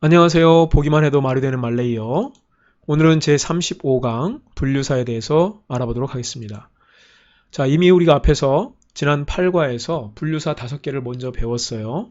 안녕하세요. 보기만 해도 말이 되는 말레이요. 오늘은 제 35강 분류사에 대해서 알아보도록 하겠습니다. 자, 이미 우리가 앞에서 지난 8과에서 분류사 5개를 먼저 배웠어요.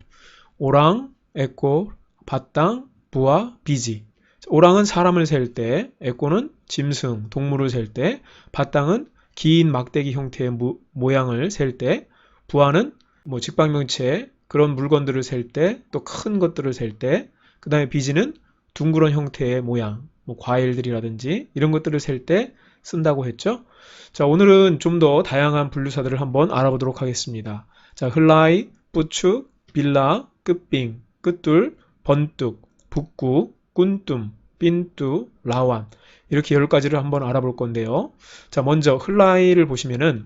오랑, 에꼬, 바땅, 부와, 비지. 오랑은 사람을 셀 때, 에꼬는 짐승, 동물을 셀 때, 바땅은 긴 막대기 형태의 무- 모양을 셀 때, 부하는 뭐 직방명체 그런 물건들을 셀 때, 또 큰 것들을 셀 때, 그 다음에 비지는 둥그런 형태의 모양, 뭐 과일들이라든지 이런 것들을 셀 때 쓴다고 했죠. 자, 오늘은 좀 더 다양한 분류사들을 한번 알아보도록 하겠습니다. 자, 흘라이, 뿌축, 빌라, 끝빙, 끝둘, 번뚝, 북구, 꾼뚱, 빈뚜, 라완 이렇게 열 가지를 한번 알아볼 건데요. 자, 먼저 흘라이를 보시면은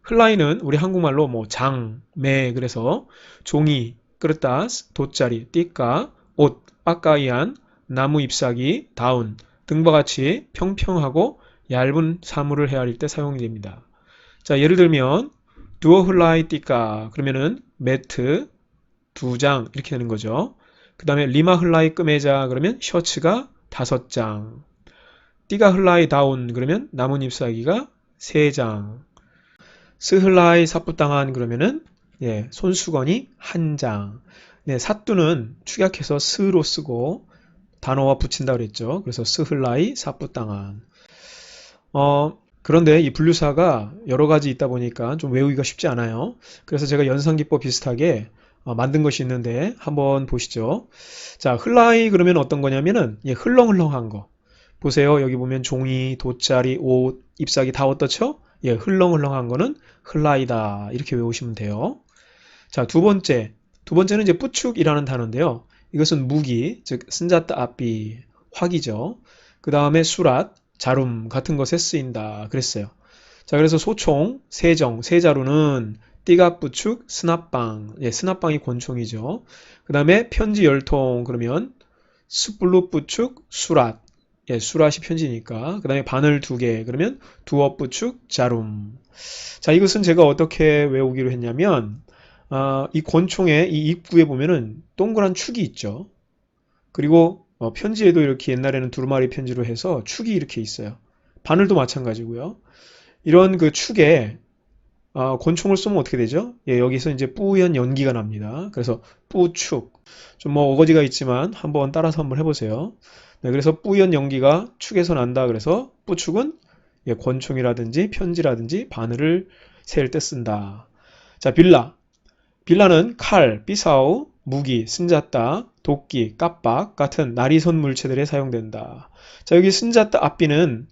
흘라이는 우리 한국말로 뭐 장, 매 그래서 종이, 끄르따스, 돗자리, 띠까, 옷, 빠까이안, 나무 잎사귀, 다운 등과 같이 평평하고 얇은 사물을 헤아릴 때 사용이 됩니다. 자, 예를 들면 두어 흘라이 띠까 그러면은 매트 두 장 이렇게 되는 거죠. 그 다음에 리마 흘라이 끄매자 그러면 셔츠가 다섯 장. 띠가 흘라이 다운 그러면 나뭇 잎사귀가 세 장. 스흘라이 사뿌땅한 그러면은 예, 손수건이 한 장. 네, 사뚜는 축약해서 스로 쓰고 단어와 붙인다 그랬죠. 그래서 스흘라이 사뿌땅한. 어, 그런데 이 분류사가 여러 가지 있다 보니까 좀 외우기가 쉽지 않아요. 그래서 제가 연산기법 비슷하게 어, 만든 것이 있는데 한번 보시죠. 자, 흘라이 그러면 어떤 거냐면은 예, 흘렁흘렁한 거. 보세요. 여기 보면 종이, 돗자리, 옷, 잎사귀 다 어떻죠? 예, 흘렁흘렁한 거는 흘라이다. 이렇게 외우시면 돼요. 자, 두 번째. 두 번째는 이제 뿌축이라는 단어인데요. 이것은 무기, 즉 쓴자따 앞비, 화기죠. 그 다음에 수랏, 자룸 같은 것에 쓰인다. 그랬어요. 자, 그래서 소총, 세정, 세자루는 뿌축, 스나빵. 예, 스나빵이 권총이죠. 그 다음에 편지 열통 그러면 스플루 뿌축, 수랏. 예, 수랏이 편지니까. 그 다음에 바늘 두 개. 그러면 두어 뿌축, 자룸. 자, 이것은 제가 어떻게 외우기로 했냐면, 아, 이 권총의 이 입구에 보면은 동그란 축이 있죠. 그리고 어, 편지에도 이렇게 옛날에는 두루마리 편지로 해서 축이 이렇게 있어요. 바늘도 마찬가지고요. 이런 그 축에 아, 권총을 쏘면 어떻게 되죠? 예, 여기서 이제 뿌연 연기가 납니다. 그래서 뿌축. 좀 뭐 어거지가 있지만 한번 따라서 한번 해보세요. 네, 그래서 뿌연 연기가 축에서 난다. 그래서 뿌축은 예, 권총이라든지 편지라든지 바늘을 셀 때 쓴다. 자, 빌라. 빌라는 칼, 삐사우, 무기, 쓴자따, 도끼, 깜빡 같은 나리선 물체들에 사용된다. 자, 여기 쓴자따 앞비는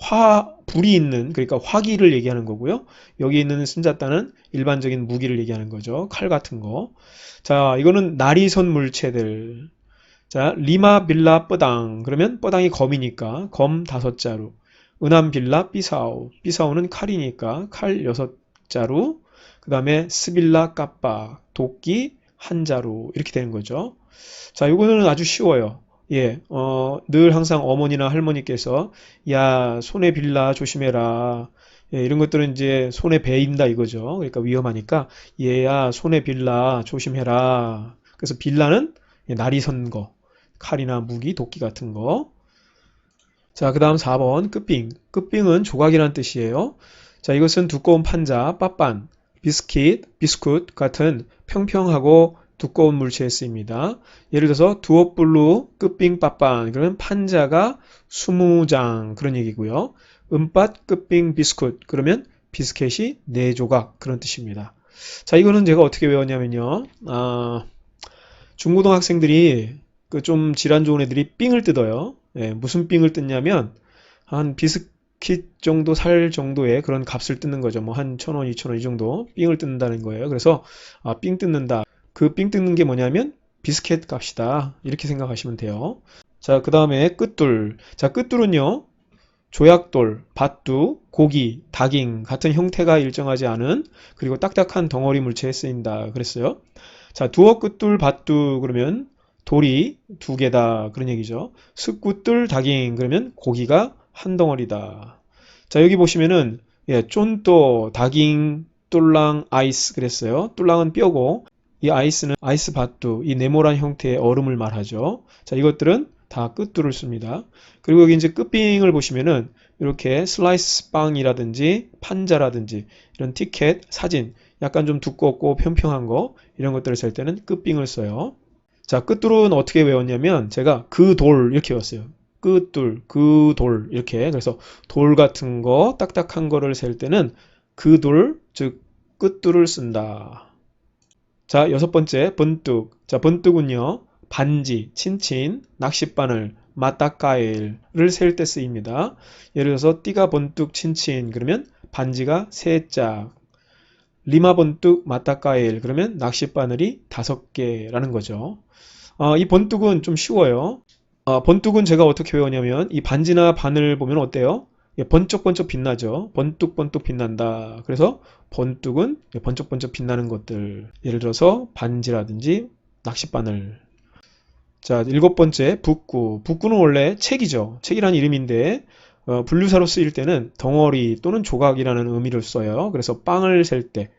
화, 불이 있는, 그러니까 화기를 얘기하는 거고요. 여기 있는 쓴자따는 일반적인 무기를 얘기하는 거죠. 칼 같은 거. 자, 이거는 나리선 물체들. 자, 리마 빌라 뻐당. 그러면 뻐당이 검이니까 검 다섯 자루. 은암 빌라 삐사우. 삐사우는 칼이니까 칼 여섯 자루. 그 다음에 스빌라 까빠. 도끼 한 자루. 이렇게 되는 거죠. 자, 이거는 아주 쉬워요. 예, 어, 늘 항상 어머니나 할머니께서 야, 손에 빌라 조심해라. 예, 이런 것들은 이제 손에 베인다 이거죠. 그러니까 위험하니까 얘야, 손에 빌라 조심해라. 그래서 빌라는 예, 날이 선 거. 칼이나 무기, 도끼 같은 거. 자, 그 다음 4번 끝빙. 끝빙은 조각이라는 뜻이에요. 자, 이것은 두꺼운 판자, 빠빤, 비스킷, 비스쿠트 같은 평평하고 두꺼운 물체에 쓰입니다. 예를 들어서 두어블루 끝빙 빠빤 그러면 판자가 20장 그런 얘기고요. 은밭 끝빙 비스쿠트 그러면 비스켓이 4조각 그런 뜻입니다. 자, 이거는 제가 어떻게 외웠냐면요. 아, 중고등학생들이 그 좀 질환 좋은 애들이 삥을 뜯어요. 예, 무슨 삥을 뜯냐면 한 비스 킷 정도 살 정도의 그런 값을 뜯는 거죠. 뭐 한 천 원, 이천 원 이 정도 삥을 뜯는다는 거예요. 그래서 아, 삥 뜯는다. 그 삥 뜯는 게 뭐냐면 비스켓 값이다. 이렇게 생각하시면 돼요. 자, 그 다음에 끝둘. 자, 끝둘은요. 조약돌, 밭두, 고기, 닭잉 같은 형태가 일정하지 않은 그리고 딱딱한 덩어리 물체에 쓰인다. 그랬어요. 자, 두어 끝둘, 밭두 그러면 돌이 두 개다. 그런 얘기죠. 습굿둘, 닭잉 그러면 고기가 한 덩어리다. 자, 여기 보시면은 예, 쫀또, 닭잉, 똘랑, 아이스 그랬어요. 똘랑은 뼈고 이 아이스는 아이스 밭두, 이 네모란 형태의 얼음을 말하죠. 자, 이것들은 다 끝두를 씁니다. 그리고 여기 이제 끝빙을 보시면은 이렇게 슬라이스 빵이라든지 판자라든지 이런 티켓, 사진, 약간 좀 두껍고 평평한 거 이런 것들을 쓸 때는 끝빙을 써요. 자, 끝둘은 어떻게 외웠냐면 제가 그 돌 이렇게 외웠어요. 끝둘, 그돌 이렇게 그래서 돌 같은 거 딱딱한 거를 셀 때는 그 돌, 즉 끝둘을 쓴다. 자, 여섯 번째 번뚝. 자, 번뚝은요. 반지, 친친, 낚싯바늘, 맞다까일을 셀 때 쓰입니다. 예를 들어서 띠가 번뚝 친친 그러면 반지가 세 짝, 리마 번뚝 맞다까일 그러면 낚싯바늘이 다섯 개라는 거죠. 어, 이 번뚝은 좀 쉬워요. 어, 번뚝은 제가 어떻게 외우냐면 이 반지나 바늘 보면 어때요? 예, 번쩍번쩍 빛나죠. 번뚝번뚝 빛난다. 그래서 번뚝은 예, 번쩍번쩍 빛나는 것들. 예를 들어서 반지라든지 낚싯바늘. 자, 일곱 번째 북구. 북구는 원래 책이죠. 책이라는 이름인데 어, 분류사로 쓰일 때는 덩어리 또는 조각이라는 의미를 써요. 그래서 빵을 셀 때,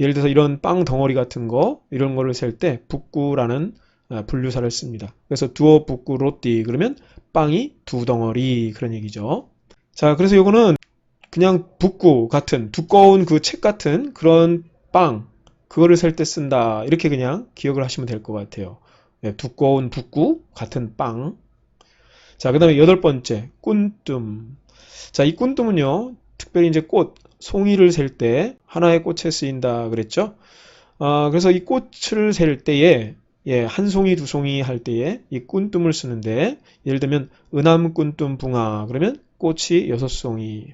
예를 들어서 이런 빵 덩어리 같은 거, 이런 거를 셀 때 북구라는 아, 분류사를 씁니다. 그래서 두어 북구 로띠 그러면 빵이 두 덩어리 그런 얘기죠. 자, 그래서 이거는 그냥 북구 같은 두꺼운 그 책 같은 그런 빵 그거를 셀때 쓴다. 이렇게 그냥 기억을 하시면 될 것 같아요. 네, 두꺼운 북구 같은 빵. 자, 그 다음에 여덟 번째, 꾼뜸. 자, 이 꾼뜸은요, 특별히 이제 꽃, 송이를 셀 때 하나의 꽃에 쓰인다 그랬죠? 아, 그래서 이 꽃을 셀 때에, 예, 한 송이, 두 송이 할 때에 이 꾼뜸을 쓰는데, 예를 들면, 은암 꾼뜸 붕아, 그러면 꽃이 여섯 송이.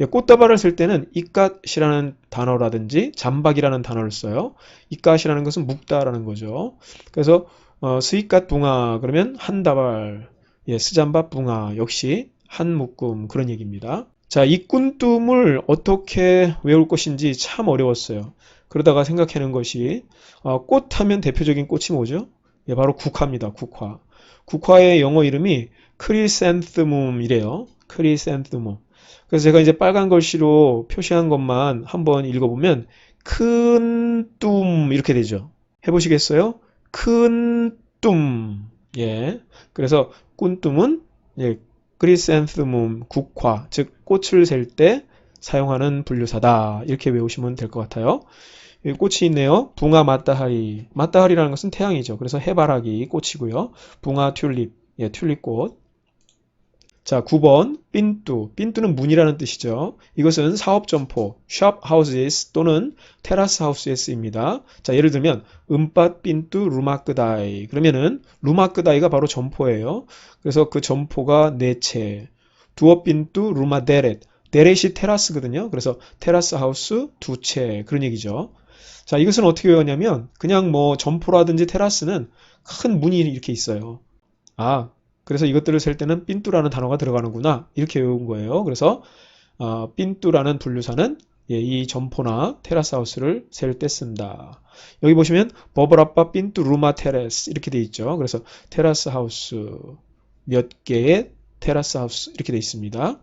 예, 꽃다발을 쓸 때는 이갓이라는 단어라든지 잠박이라는 단어를 써요. 이갓이라는 것은 묵다라는 거죠. 그래서 어, 스이갓 붕아 그러면 한 다발, 예, 스잠바 붕아 역시 한 묶음 그런 얘기입니다. 자, 이 꾼뜸을 어떻게 외울 것인지 참 어려웠어요. 그러다가 생각해낸 것이 어, 꽃 하면 대표적인 꽃이 뭐죠? 예, 바로 국화입니다. 국화. 국화의 영어 이름이 크리센트멈이래요. 크리센트멈. 그래서 제가 이제 빨간 글씨로 표시한 것만 한번 읽어보면 큰뚱 이렇게 되죠. 해보시겠어요? 큰 뚱. 예. 그래서 꾼뚱은 예, 크리센트멈 국화, 즉 꽃을 셀 때 사용하는 분류사다. 이렇게 외우시면 될 것 같아요. 꽃이 있네요. 붕아 마따하리. 마따하리라는 것은 태양이죠. 그래서 해바라기 꽃이고요. 붕아 튤립. 예, 튤립꽃. 자, 9번 빈뚜. 빈뚜는 문이라는 뜻이죠. 이것은 사업 점포, shop houses 또는 테라스 하우스에 쓰입니다. 자, 예를 들면 음밭 빈뚜 루마크다이. 그러면은 루마크다이가 바로 점포예요. 그래서 그 점포가 네 채. 두어 빈뚜 루마데렛. 데렛이 테라스거든요. 그래서 테라스 하우스 두 채. 그런 얘기죠. 자, 이것은 어떻게 외웠냐면 그냥 뭐 점포라든지 테라스는 큰 문이 이렇게 있어요. 아, 그래서 이것들을 셀 때는 빈뚜라는 단어가 들어가는구나 이렇게 외운 거예요. 그래서 어, 빈뚜라는 분류사는 예, 이 점포나 테라스 하우스를 셀 때 쓴다. 여기 보시면 버블아빠 빈뚜 루마 테레스 이렇게 돼 있죠. 그래서 테라스 하우스 몇 개의 테라스 하우스 이렇게 돼 있습니다.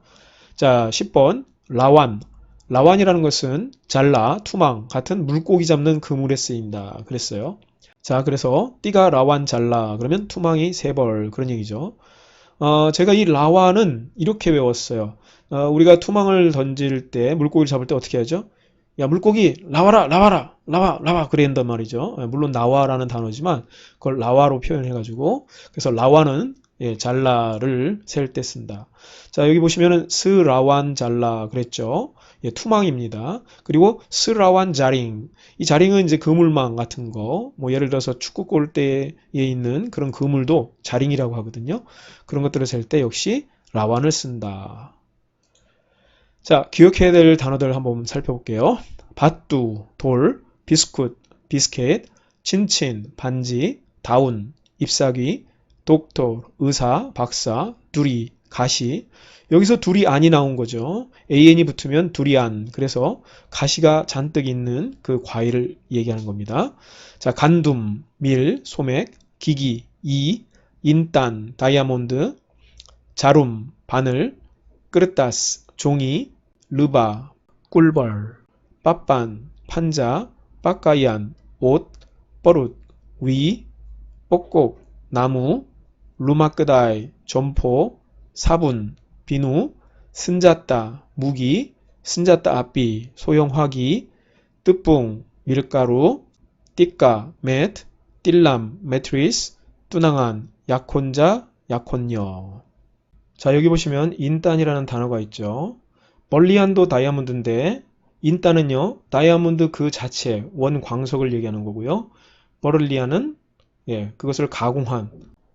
자, 10번 라완. 라완이라는 것은 잘라, 투망 같은 물고기 잡는 그물에 쓰인다. 그랬어요. 자, 그래서 띠가 라완 잘라 그러면 투망이 세벌 그런 얘기죠. 어, 제가 이 라완은 이렇게 외웠어요. 어, 우리가 투망을 던질 때 물고기를 잡을 때 어떻게 하죠? 야 물고기 나와라 나와라 나와 나와 한단 말이죠. 예, 물론 나와라는 단어지만 그걸 나와로 표현해가지고 그래서 라완은 예, 잘라를 셀 때 쓴다. 자 여기 보시면은 스라완 잘라 그랬죠. 예, 투망입니다. 그리고 스라완 자링. 이 자링은 이제 그물망 같은 거, 뭐 예를 들어서 축구 골대에 있는 그런 그물도 자링이라고 하거든요. 그런 것들을 셀 때 역시 라완을 쓴다. 자, 기억해야 될 단어들 한번 살펴볼게요. 밭두, 돌, 비스쿠트, 비스켓, 친친, 반지, 다운, 잎사귀, 독tor, 의사, 박사, 두리, 가시. 여기서 둘이 안이 나온 거죠. an이 붙으면 두리안. 그래서 가시가 잔뜩 있는 그 과일을 얘기하는 겁니다. 자, 간둠, 밀, 소맥, 기기, 이, 인딴, 다이아몬드, 자룸, 바늘, 끄르따스, 종이, 르바, 꿀벌, 빠빤, 판자, 빠까이안, 옷, 뻐룻, 위, 뽁뽁, 나무, 루마끄다이, 점포, 사분, 비누, 쓴자따, 무기, 쓴자따 앞비, 소형화기, 뜨뿡, 밀가루, 띠까, 맷, 띨람, 매트리스, 뚜낭한, 약혼자, 약혼녀. 자, 여기 보시면 인단이라는 단어가 있죠. 벌리안도 다이아몬드인데 인단은요, 다이아몬드 그 자체, 원 광석을 얘기하는 거고요. 버를리안은 예, 그것을 가공한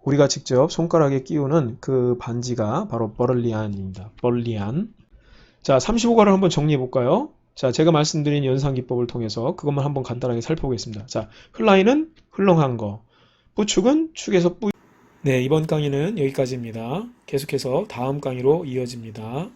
우리가 직접 손가락에 끼우는 그 반지가 바로 버를리안입니다. 벌리안. 자, 35가를 한번 정리해 볼까요? 자, 제가 말씀드린 연상 기법을 통해서 그것만 한번 간단하게 살펴보겠습니다. 자, 흘라이는 흘렁한 거, 뿌축은 축에서 뿌. 네, 이번 강의는 여기까지입니다. 계속해서 다음 강의로 이어집니다.